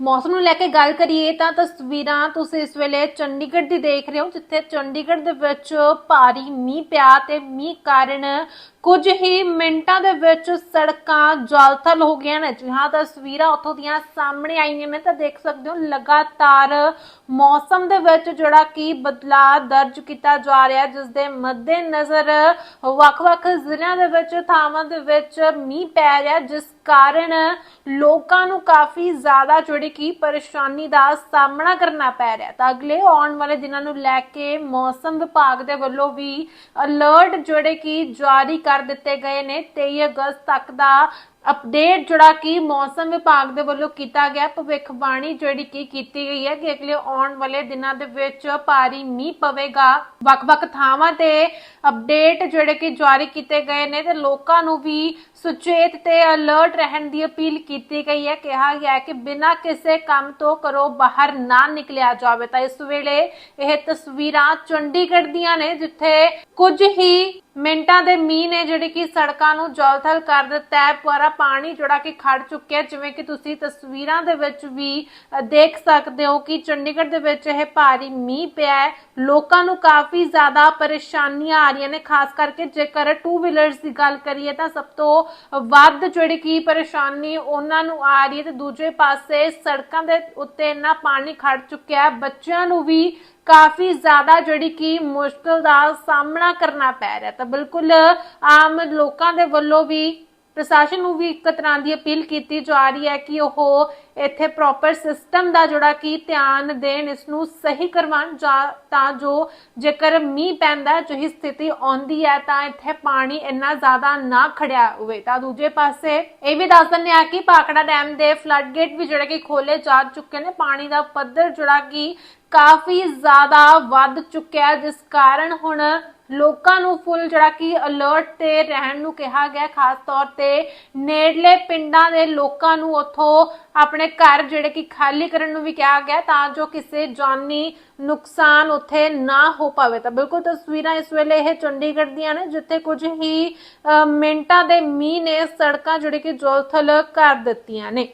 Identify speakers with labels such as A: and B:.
A: ਮੌਸਮ ਨੂੰ ਲੈ ਕੇ ਗੱਲ ਕਰੀਏ ਤਾਂ ਤਸਵੀਰਾਂ ਤੁਸੀਂ ਇਸ ਵੇਲੇ ਚੰਡੀਗੜ੍ਹ ਦੀ ਦੇਖ ਰਹੇ ਹੋ, ਜਿੱਥੇ ਚੰਡੀਗੜ੍ਹ ਦੇ ਵਿੱਚ ਭਾਰੀ ਮੀਂਹ ਪਿਆ ਤੇ ਮੀਂਹ ਕਾਰਨ ਕੁਝ ਹੀ ਮਿੰਟਾਂ ਦੇ ਵਿੱਚ ਸੜਕਾਂ ਜਲਥਲ ਹੋ ਗਈਆਂ ਨੇ। ਜਿਹਾਂ ਤਸਵੀਰਾਂ ਉੱਥੋਂ ਦੀਆਂ ਸਾਹਮਣੇ ਆਈਆਂ ਨੇ ਤਾਂ ਦੇਖ ਸਕਦੇ ਹੋ, ਲਗਾਤਾਰ ਮੌਸਮ ਦੇ ਵਿੱਚ ਜਿਹੜਾ ਕਿ ਬਦਲਾਅ ਦਰਜ ਕੀਤਾ ਜਾ ਰਿਹਾ, ਜਿਸ ਦੇ ਮੱਦੇ ਨਜ਼ਰ ਵੱਖ-ਵੱਖ ਜ਼ਿਲ੍ਹਿਆਂ ਦੇ ਵਿੱਚ ਥਾਵਾਂ ਦੇ ਵਿੱਚ ਮੀਂਹ ਪੈ ਰਿਹਾ, ਜਿਸ ਕਾਰਨ ਲੋਕਾਂ ਨੂੰ ਕਾਫੀ ਜ਼ਿਆਦਾ ਜਿਹੜੀ ਕਿ ਪਰੇਸ਼ਾਨੀ ਦਾ ਸਾਹਮਣਾ ਕਰਨਾ ਪੈ ਰਿਹਾ ਤਾਂ ਅਗਲੇ ਆਉਣ ਵਾਲੇ ਦਿਨਾਂ ਨੂੰ ਲੈ ਕੇ ਮੌਸਮ ਵਿਭਾਗ ਦੇ ਵੱਲੋਂ ਵੀ ਅਲਰਟ ਜਿਹੜੇ ਕਿ ਜਾਰੀ ਕਰ ਦਿੱਤੇ ਗਏ ਨੇ 23 ਅਗਸਤ ਤੱਕ ਦਾ ਅਪਡੇਟ ਜਿਹੜਾ ਕਿ ਮੌਸਮ ਵਿਭਾਗ ਦੇ ਵੱਲੋਂ ਕੀਤਾ ਗਿਆ, ਭਵਿੱਖਬਾਣੀ ਜਿਹੜੀ ਕਿ ਕੀਤੀ ਗਈ ਹੈ ਕਿ ਅਗਲੇ ਆਉਣ ਵਾਲੇ ਦਿਨਾਂ ਦੇ ਵਿੱਚ ਭਾਰੀ ਮੀਂਹ ਪਵੇਗਾ। ਵੱਖ-ਵੱਖ ਥਾਵਾਂ ਤੇ ਅਪਡੇਟ ਜਿਹੜੇ ਕਿ ਜਾਰੀ ਕੀਤੇ ਗਏ ਨੇ ਤੇ ਲੋਕਾਂ ਨੂੰ ਵੀ ਸੁਚੇਤ ਤੇ ਅਲਰਟ ਰਹਿਣ ਦੀ ਅਪੀਲ ਕੀਤੀ ਗਈ ਹੈ। ਕਿਹਾ ਗਿਆ ਹੈ ਕਿ ਬਿਨਾਂ ਕਿਸੇ ਕੰਮ ਤੋਂ ਕਰੋ ਬਾਹਰ ਨਾ ਨਿਕਲਿਆ ਜਾਵੇ। ਤਾਂ ਇਸ ਵੇਲੇ ਇਹ ਤਸਵੀਰਾਂ ਚੰਡੀਗੜ੍ਹ ਦੀਆਂ ਨੇ, ਜਿੱਥੇ ਕੁਝ ਹੀ ਮਿੰਟਾਂ ਦੇ ਮੀਂਹ ਨੇ ਜਿਹੜੇ ਕਿ ਸੜਕਾਂ ਨੂੰ ਜਲਥਲ ਕਰ ਦਿੱਤਾ ਹੈ। ਪੂਰਾ ਪਾਣੀ ਜਿਹੜਾ ਕਿ ਖੜ ਚੁੱਕਿਆ ਜਿਵੇਂ ਕਿ ਤੁਸੀਂ ਤਸਵੀਰਾਂ ਦੇ ਵਿੱਚ ਵੀ ਦੇਖ ਸਕਦੇ ਹੋ ਕਿ ਚੰਡੀਗੜ੍ਹ ਦੇ ਵਿੱਚ ਇਹ ਭਾਰੀ ਮੀਂਹ ਪਿਆ ਹੈ। ਲੋਕਾਂ ਨੂੰ ਕਾਫੀ ਜ਼ਿਆਦਾ ਪਰੇਸ਼ਾਨੀਆਂ ਆ ਰਹੀਆਂ ਨੇ। ਖਾਸ ਕਰਕੇ ਜੇਕਰ ਟੂ ਵੀਲਰਸ ਦੀ ਗੱਲ ਕਰੀਏ ਤਾਂ ਸਭ ਤੋਂ ਵੱਧ ਜਿਹੜੀ ਕਿ ਪਰੇਸ਼ਾਨੀ ਉਹਨਾਂ ਨੂੰ ਆ ਰਹੀ ਹੈ। ਤੇ ਦੂਜੇ ਪਾਸੇ ਸੜਕਾਂ ਦੇ ਉੱਤੇ ਇੰਨਾ ਪਾਣੀ ਖੜ ਚੁੱਕਿਆ ਹੈ। ਬੱਚਿਆਂ ਨੂੰ ਵੀ ਕਾਫੀ ਜ਼ਿਆਦਾ ਜਿਹੜੀ ਕਿ ਮੁਸ਼ਕਲ ਦਾ ਸਾਹਮਣਾ ਕਰਨਾ ਪੈ ਰਿਹਾ ਤਾਂ ਬਿਲਕੁਲ ਆਮ ਲੋਕਾਂ ਦੇ ਵੱਲੋਂ ਵੀ ਪ੍ਰਸ਼ਾਸਨ ਨੂੰ ਵੀ ਇੱਕ ਤਰ੍ਹਾਂ ਦੀ ਅਪੀਲ ਕੀਤੀ ਜਾ ਰਹੀ ਹੈ ਕਿ ਉਹ ਇੱਥੇ ਪ੍ਰੋਪਰ ਸਿਸਟਮ ਦਾ ਜਿਹੜਾ ਕਿ ਧਿਆਨ ਦੇਣ, ਇਸ ਨੂੰ ਸਹੀ ਕਰਵਾਉਣ ਤਾਂ ਜੋ ਜੇਕਰ ਮੀਂਹ ਪੈਂਦਾ ਜਿਹੀ ਸਥਿਤੀ ਆਉਂਦੀ ਹੈ, ਤਾਂ ਇੱਥੇ ਪਾਣੀ ਇੰਨਾ ਜ਼ਿਆਦਾ ਨਾ ਖੜਿਆ ਹੋਵੇ। ਤਾਂ ਦੂਜੇ ਪਾਸੇ ਇਹ ਵੀ ਦੱਸ ਦਿੰਦੇ ਆ ਕਿ ਪਾਕੜਾ ਡੈਮ ਦੇ ਫਲੱਡ ਗੇਟ ਵੀ ਜਿਹੜੇ ਕਿ ਖੋਲੇ ਜਾ ਚੁੱਕੇ ਨੇ। ਪਾਣੀ ਦਾ ਪੱਧਰ ਜਿਹੜਾ ਕਿ ਕਾਫੀ ਜ਼ਿਆਦਾ ਵੱਧ ਚੁੱਕਿਆ ਜਿਸ ਕਾਰਨ ਹੁਣ ਲੋਕਾਂ ਨੂੰ ਫੁੱਲ ਜਿਹੜਾ ਕਿ ਅਲਰਟ ਤੇ ਰਹਿਣ ਨੂੰ ਕਿਹਾ ਗਿਆ ਖਾਸ ਤੌਰ ਤੇ ਨੇੜਲੇ ਪਿੰਡਾਂ ਦੇ ਲੋਕਾਂ ਨੂੰ ਉਥੋਂ ਆਪਣੇ ਘਰ ਜਿਹੜੇ ਕਿ ਖਾਲੀ ਕਰਨ ਨੂੰ ਵੀ ਕਿਹਾ ਗਿਆ ਤਾਂ ਜੋ ਕਿਸੇ ਜਾਨੀ ਨੁਕਸਾਨ ਉੱਥੇ ਨਾ ਹੋ ਪਾਵੇ। ਤਾਂ ਬਿਲਕੁਲ ਤਸਵੀਰਾਂ ਇਸ ਵੇਲੇ ਇਹ ਚੰਡੀਗੜ੍ਹ ਦੀਆਂ ਨੇ, ਜਿੱਥੇ ਕੁਝ ਹੀ ਮਿੰਟਾਂ ਦੇ ਮੀਂਹ ਨੇ ਸੜਕਾਂ ਜਿਹੜੇ ਕਿ ਜਲਥਲ ਕਰ ਦਿੱਤੀਆਂ ਨੇ।